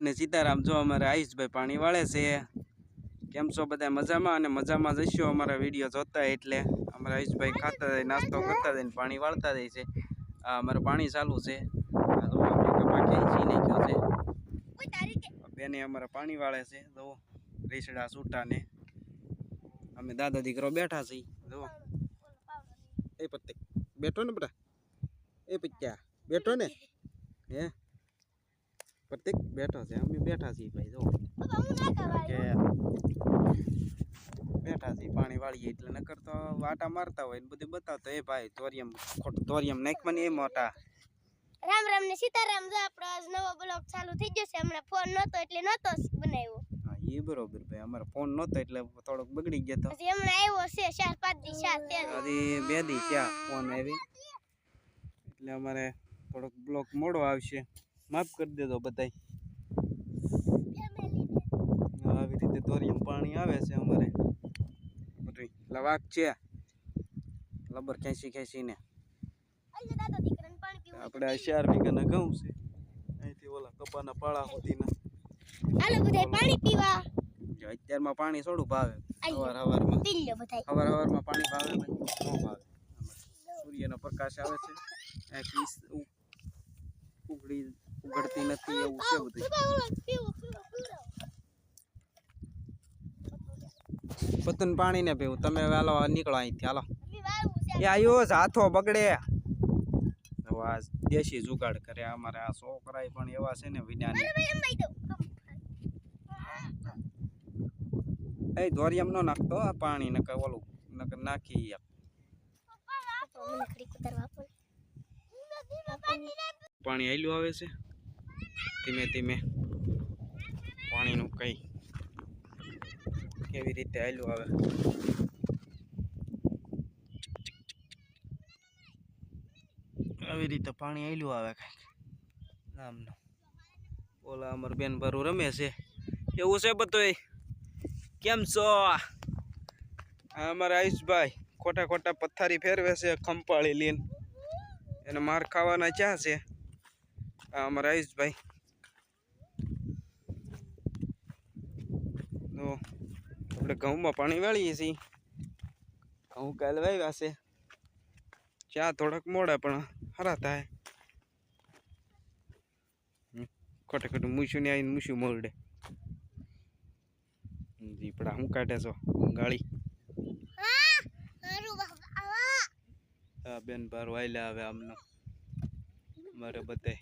ને સીતારામ જો અમારે આયુષભાઈ પાણી વાળે છે. કેમ છો બધા મજામાં? અને મજામાં જઈશું અમારા વીડિયો જોતા એટલે અમારા આયુષભાઈ ખાતા જાય નાસ્તો કરતા જાય ને પાણી વાળતા જાય છે. આ અમારે પાણી ચાલુ છે. બેને અમારે પાણી વાળે છે. જો રીસડા સૂટા ને અમે દાદા દીકરો બેઠા છીએ. જો એ પત્તે. બેઠો ને બેટા એ પત્યા. બેઠો ને? હે? પ્રતિક બેઠો છે અમે બેઠા છીએ ભાઈ જો. કે બેઠા છીએ પાણી વાળીએ એટલે નકર તો વાટા મારતા હોય ને બધું બતાવતો એ ભાઈ તોરિયમ ખોટું તોરિયમ નાખવાની એ મોટા રામ રામ ને સીતારામ જો આપણો આજ નવો બ્લોગ ચાલુ થઈ ગયો છે હમણાં ફોન નહોતો એટલે નહોતો બનાવ્યો. હા એ બરોબર ભાઈ અમારે ફોન નહોતો એટલે થોડોક બગડી ગયો તો. હજી હમણાં આવ્યો છે ચાર પાંચ દી તેર હજી બે દી ત્યાં ફોન આવી. એટલે અમારે થોડોક બ્લોક મોડો આવશે. માફ કરી દેજો બધાય. આવી રીતે દોરિયમ પાણી આવે છે અમારે. બધું લવાક છે. લબર ખેંચી ખેંચીને. આપણે ચાર વીઘાના ઘઉં છે. અહીંથી ઓલા કપાના પાળા સુધીના હાલો બધાય પાણી પીવા. જો અત્યારમાં પાણી થોડું ભાવે. લ્યો બધાય. સવાર સવારમાં પાણી ભાવે ન ભાવે. સૂર્યનો પ્રકાશ આવે છે. ઉગડી ઉગડતી નથી એવું છે બધું. પતન પાણી ને પીવું તમે વેલો નીકળો અહીંથી, હાલો. એ આયો હાથો બગડે. આ દેશી જુગાડ કરે, અમારે આ છોકરાય પણ એવા છે ને એમ એ ધોરિયમ નો નાખતો પાણી, નકર ઓલું, નકર નાખી પાણી આયલું આવે છે? ધીમે ધીમે પાણીનું કઈ કેવી રીતે આવેલું આવે. આવી રીતે પાણી આયલું આવે કંઈક નામનું. ઓલા અમર બેન ભરું રમે છે. એવું છે બધું કેમ છો? અમારા આયુષભાઈ ખોટા ખોટા પથ્થારી ફેરવે છે ખંપાળી લઈને. એને માર ખાવાના ચા છે. અમારા આયુષભાઈ તો આપણે ઘઉંમાં પાણી વાળીએ છીએ. ઘઉં કાલે વાવ્યા છે. ચા થોડાક મોડા પણ હરા થાય. ખોટે ખોટું મૂછું ને આવીને મૂછું મોરડે. દીપડા હું કાઢે છો? ગાળી. હા, બેન બાર વાયલા આવે આમનો. મારે બધે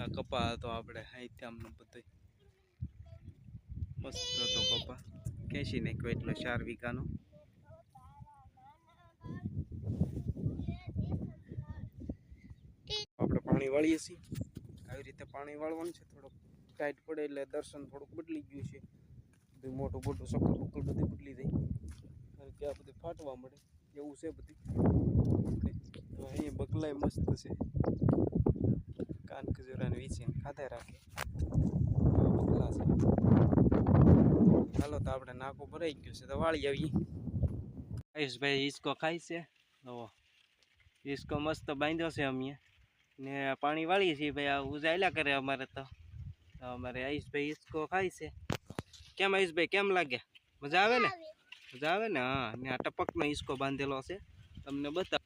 આ કપા હતો આપણે અહીંથી આમનો બધે મસ્ત હતો કપા. ખેંચી નાખ્યો એટલો ચાર વીઘાનો. આપણે પાણી વાળીએ છીએ. આવી રીતે પાણી વાળવાનું છે. થોડુંક ટાઈટ પડે એટલે દર્શન થોડુંક બદલી ગયું છે. બધું મોટું મોટું સકલ બકલ બધું બદલી જાય કારણ કે આ બધું ફાટવા મળે એવું છે બધું. અહીંયા બગલાય મસ્ત છે. કાન ખજૂરાને વીચીને ખાધા રાખે. બગલા છે. હાલો તો આપણે નાકું ભરાઈ ગયું છે તો વાળી આવી આયુષભાઈ હિસકો ખાય છે. તો હિસકો મસ્ત બાંધ્યો છે અમે. ને પાણી વાળીએ છીએ ભાઈ, આ ઉજાયલા કરે અમારે તો. અમારે આયુષભાઈ હિસકો ખાય છે. કેમ આયુષભાઈ કેમ લાગે? મજા આવે ને? મજા આવે ને? હા, ને આ ટપકનો હિસકો બાંધેલો છે. તમને બતાવ.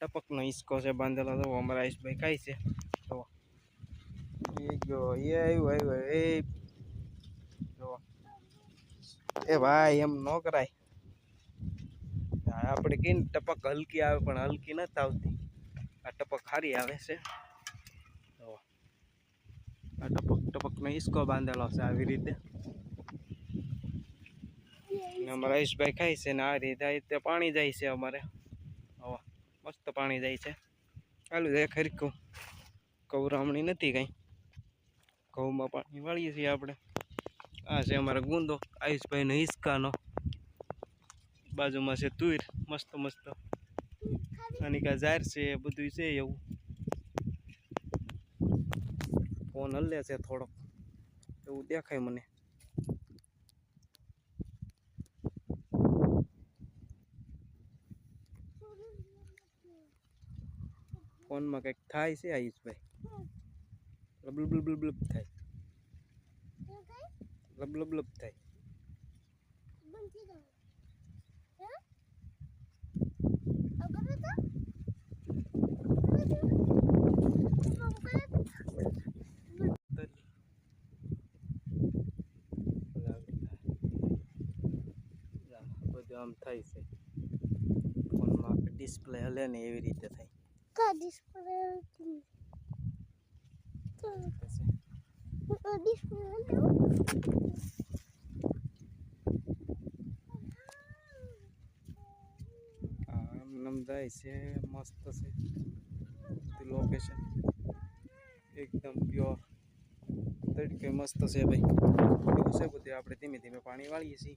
ટપકનો હિસકો છે બાંધેલો. તો અમારા આયુષભાઈ ખાય છે. તો એ ગયો, એ આવ્યું આવ્યું, એ એ ભાઈ, એમ ન કરાય. આપણે કહીને ટપક હલકી આવે, પણ હલકી નથી આવતી. આ ટપક ખારી આવે છે. આ ટપક, ટપકનો હિસકો બાંધેલો છે આવી રીતે. અમારા આયુષભાઈ ખાય છે ને આ રીતે પાણી જાય છે અમારે. હવા મસ્ત પાણી જાય છે. ચાલુ જાય ખરીકું કવરામણી નથી કંઈ. ઘઉંમાં પાણી વાળીએ છીએ આપણે. આ છે અમારો ગુંદો, આયુષભાઈનો હિસ્કાનો. બાજુમાં છે તુર, મસ્ત મસ્ત. આની કા ઝાર છે બધું છે એવું. ફોન હલ્લે છે થોડોક. એવું દેખાય મને. ફોનમાં કંઈક થાય છે આયુષભાઈ. બ્લબ બ્લબ બ્લબ થાય. લબ લબ લબ થાય આમ થાય છે. ફોનમાં આપણે ડિસ્પ્લે હલે ને એવી રીતે થાય. કા ડિસ્પ્લે? ડિસ્પ્લે આમ નામ જાય છે મસ્ત છે લોકેશન એકદમ પ્યોર તડકે મસ્ત છે ભાઈ એવું છે બધું આપણે ધીમે ધીમે પાણી વાળીએ છીએ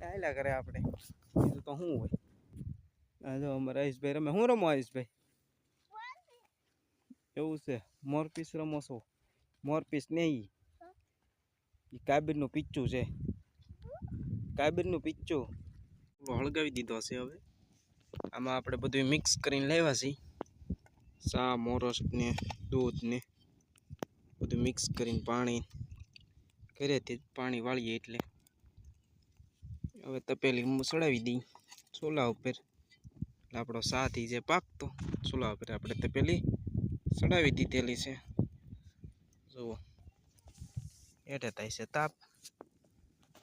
આયલા કરે આપણે બીજું તો શું હોય આ જો અમારે આયુષભાઈ રમે હું રમો આયુષભાઈ એવું છે મોરપીસ રમો છો મોરપીસ નહીં એ કાબીરનું પીચ્ચું છે. કાબીરનું પીચ્ચું. હળગાવી દીધો છે હવે. આમાં આપણે બધું મિક્સ કરીને લાવ્યા છીએ સા મોરસ ને દૂધ ને બધું મિક્સ કરીને પાણી ઘરેથી પાણી વાળીએ એટલે. હવે તપેલી ચડાવી દઈ ચોલા ઉપર. એટલે આપણો સાથી જે પાકતો ચોલા ઉપર આપણે તપેલી ચડાવી દીધેલી છે. જુઓ. એટલે થાય છે તાપ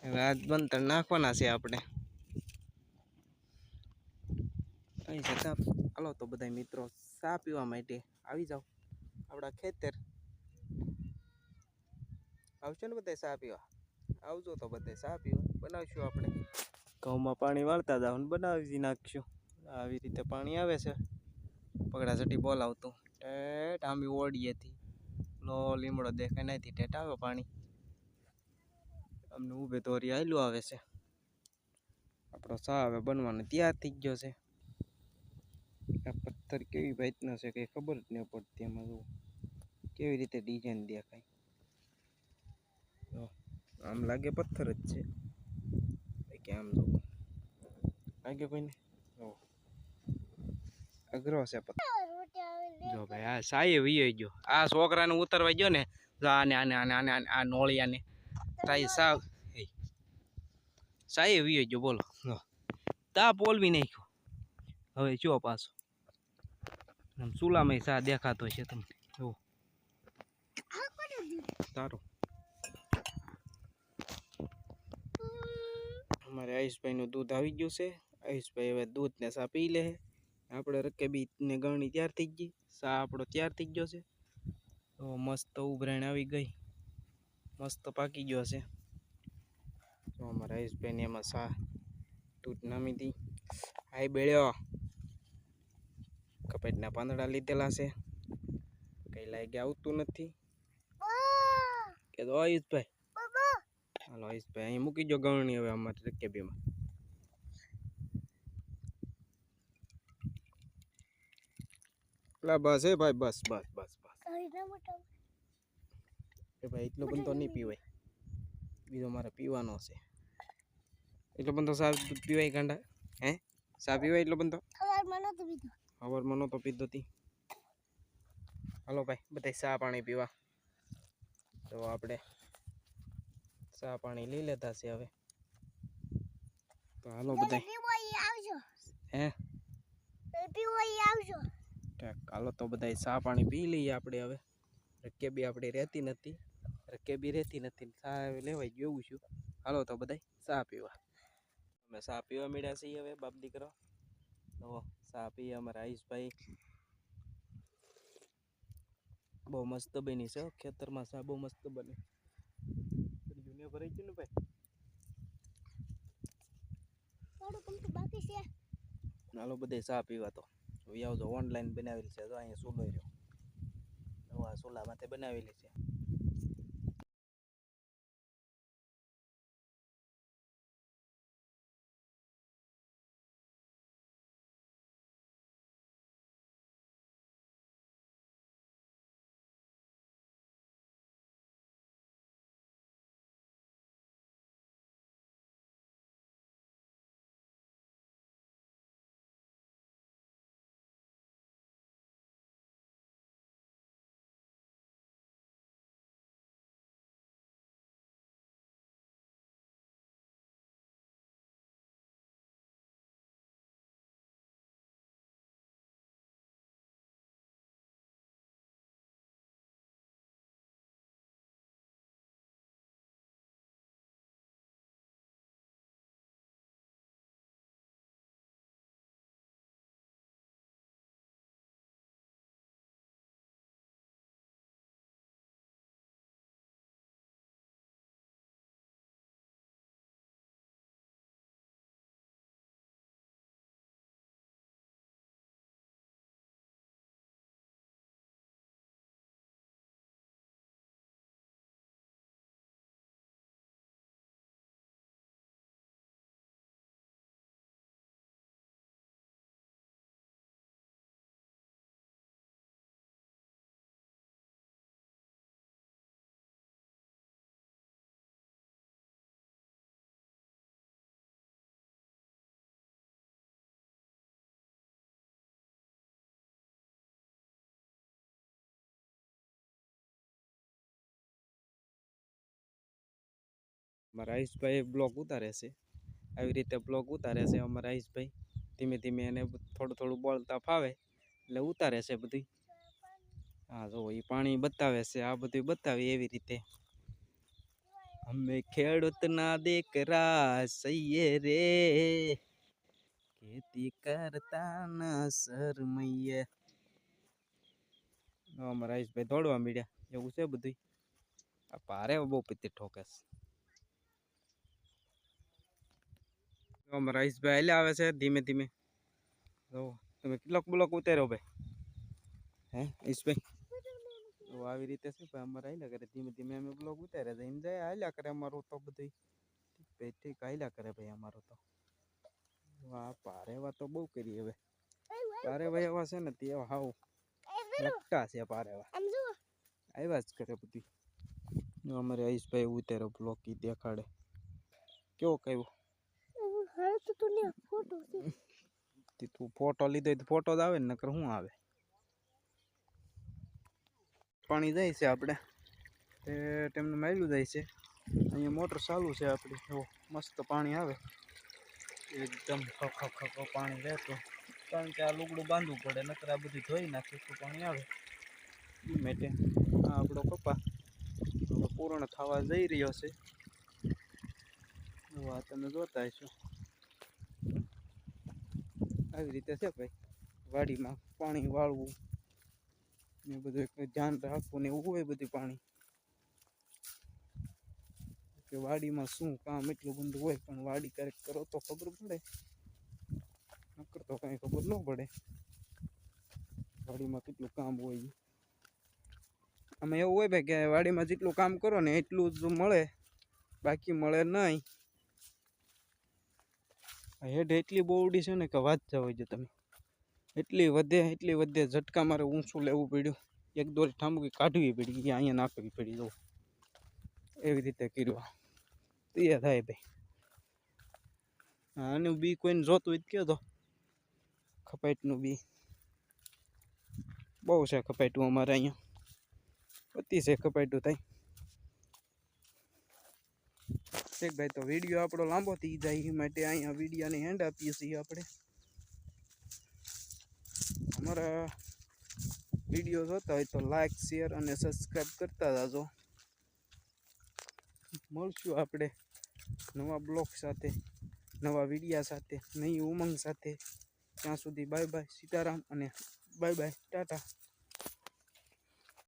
હવે આજ બંતર નાખવાના છે આપણે. અહીં છે તાપ હાલો તો બધા મિત્રો ચા પીવા માટે આવી જાઓ. આપણા ખેતર. આવશો ને બધા ચા પીવા? આવજો તો બધા ચા પીવા. બનાવશું આપણે. ઘઉંમાં પાણી વાળતા જાવ ને બનાવી નાખશું. આવી રીતે પાણી આવે છે. પગડા ચટી બોલાવતું. ટેટ, આંબી ઓળીએથી લો લીમડો દેખાય નથી ટેટ આવે પાણી. અમને ઊભે તોરી આયલું આવે છે. આપણો સા હવે બનવાનો તૈયાર થઈ ગયો છે. આ પથ્થર કેવી ભાઈતનો છે કંઈ ખબર જ નહીં પડતી એમાં જુઓ કેવી રીતે ડિઝાઇન દેખાય? આમ લાગે પથ્થર જ છે. કે આમ જો લાગે કોઈને? અઘરો છે જો ભાઈ, આ સાયે વીયો ગયો. આ છોકરાને ઉતરવા ગયો ને. આને આને આને આને આને, આ નોળિયાને. તાઈ સાવ એ સાયે વીયો ગયો બોલો જો તા પોલવી નાખ્યો હવે જો પાછો આમ ચૂલામાં સા દેખાતો છે તમને જો તારો અમારે આયુષભાઈનું દૂધ આવી ગયું છે આયુષભાઈ હવે દૂધને સા પી લે આપણે રકેબી ને ગણી તૈયાર થઈ ગઈ સા આપણો ત્યાર થઈ ગયો છે તો મસ્ત ઉભરાણ આવી ગઈ મસ્ત પાકી ગયો હશે તો અમારા આયુષભાઈને એમાં સા દૂધ નામી હતી હાય બેળ્યો. કપેટના પાંદડા લીધેલા છે. કઈ લાગે આવતું નથી. કે તો આયુષભાઈ હાલો આયુષભાઈ અહીં મૂકી જો ગરણી હવે અમારે રકેબીમાં. બસ હે ભાઈ, બસ બસ બસ. એ ભાઈ એટલો બંધો નહીં પીવાય. બીજો મારે પીવાનો છે. એટલો બધો સા દૂધ પીવાય ગાંડા? હે? સા પીવાય એટલો બંધો? સવારમાં નતું તો પીધો તી. હાલો ભાઈ બધા સા પાણી પીવા. તો આપણે સા પાણી લઈ લેતા છે હવે. તો હાલો બધા હે? હાલો તો બધા સા પાણી પી લઈએ આપણે હવે. રકેબી આપણી રહેતી નથી. રકેબી રહેતી નથી ચા હવે લેવાય જેવું છું. હાલો તો બધા ચા પીવા. અમે ચા પીવા મળ્યા છીએ હવે બાપ દીકરો. તો ચા પીએ અમારા આયુષભાઈ. બહુ મસ્ત બની છે ખેતરમાં ચા બહુ મસ્ત બને. જૂને ભરાઈ ગયું ને ભાઈ? બાકી છે. હાલો બધે ચા પીવા તો. હવે આવજો ઓનલાઈન બનાવેલી છે તો અહીંયા સોલો રહ્યો. નવા ચૂલા માથે બનાવેલી છે. મારા આયુષભાઈ બ્લોગ ઉતારે છે. આવી રીતે બ્લોગ ઉતારે છે અમારા આયુષભાઈ ધીમે ધીમે એને થોડું થોડું બોલતા ફાવે એટલે ઉતારે છે બધું હા, જો એ પાણી બતાવે છે, આ બધું બતાવે એવી રીતે. અમે ખેડૂતના દીકરા સૈયે રે. ખેતી કરતા ના શરમૈયે અમારા આયુષભાઈ દોડવા મીડ્યા. એવું છે બધું આ પારે બહુ પીતી ઠોકે છે. આયુષભાઈ હાલ્યા આવે છે ધીમે ધીમે. જો તમે કેટલોક બ્લોક ઉતાર્યો ભાઈ? હે ઈશભાઈ આવી રીતે છે ભાઈ, અમારે હાલ્યા કરે. ધીમે ધીમે અમે બ્લોક ઉતાર્યા છે. એમ જાય હાલ્યા કરે અમારું તો બધું ભાઈ, ઠીક હાલ્યા કરે ભાઈ અમારું તો. વાહ પારે પારેવા તો બહુ કરી હવે. પારેવા એવા છે ને તે હાવ લટકા છે આમ આવ્યા જ કરે બધી. અમારે આયુષભાઈ ઉતાર્યો બ્લોક દેખાડે. કેવો કયો હવે તો તું લે ફોટો છે. તે ફોટો લીધો તો ફોટો જ આવે ને, નકર શું આવે? પાણી જાય છે આપણે તે તેમને માયલું જાય છે. અહીંયા મોટર ચાલુ છે આપણી જો, મસ્ત પાણી આવે. એકદમ ખખ ખખ પાણી રહેતું કારણ કે આ લુગડું બાંધવું પડે, નકર આ બધું ધોઈ નાખે તો પાણી આવે. માટે આ આપણો કપા પૂર્ણ થવા જઈ રહ્યો છે. આ તમે જોતા હશો. આવી રીતે છે ભાઈ. વાડીમાં પાણી વાળવું ને બધું ધ્યાન રાખવું ને એવું હોય બધું પાણી. કે વાડીમાં શું કામ એટલું બધું હોય પણ વાડી ક્યારેક કરો તો ખબર પડે. નકર તો કાંઈ ખબર ન પડે. વાડીમાં કેટલું કામ હોય આમાં એવું હોય ભાઈ કે વાડીમાં જેટલું કામ કરો ને એટલું જ મળે. બાકી મળે નહીં. હેડ એટલી બોવડી છે ને કે વાત જાવ જો તમે. એટલી વધે એટલી વધે ઝટકા મારે ઊંચું લેવું પડ્યું. એક દોરી ઠામુકી કાઢવી પડી એ અહીંયા નાખવી પડી જવું એવી રીતે કર્યું. તે થાય ભાઈ. આનું બી કોઈને જોતું હોય કહો તો. ખપાટનું બી. બહુ છે ખપાટું અમારે અહીંયા. પતિ છે ખપાટું થાય. ઠીક ભાઈ, તો વીડિયો આપણો લાંબો થઈ જાય એ માટે અહીંયા વિડીયાને હેન્ડ આપીએ છીએ આપણે. અમારા વીડિયો જોતા હોય તો લાઈક શેર અને સબસ્ક્રાઈબ કરતા જાજો. મળશું આપણે નવા બ્લોગ સાથે, નવા વિડીયા સાથે, નવી ઉમંગ સાથે. ત્યાં સુધી બાય બાય સીતારામ અને બાય બાય ટાટા.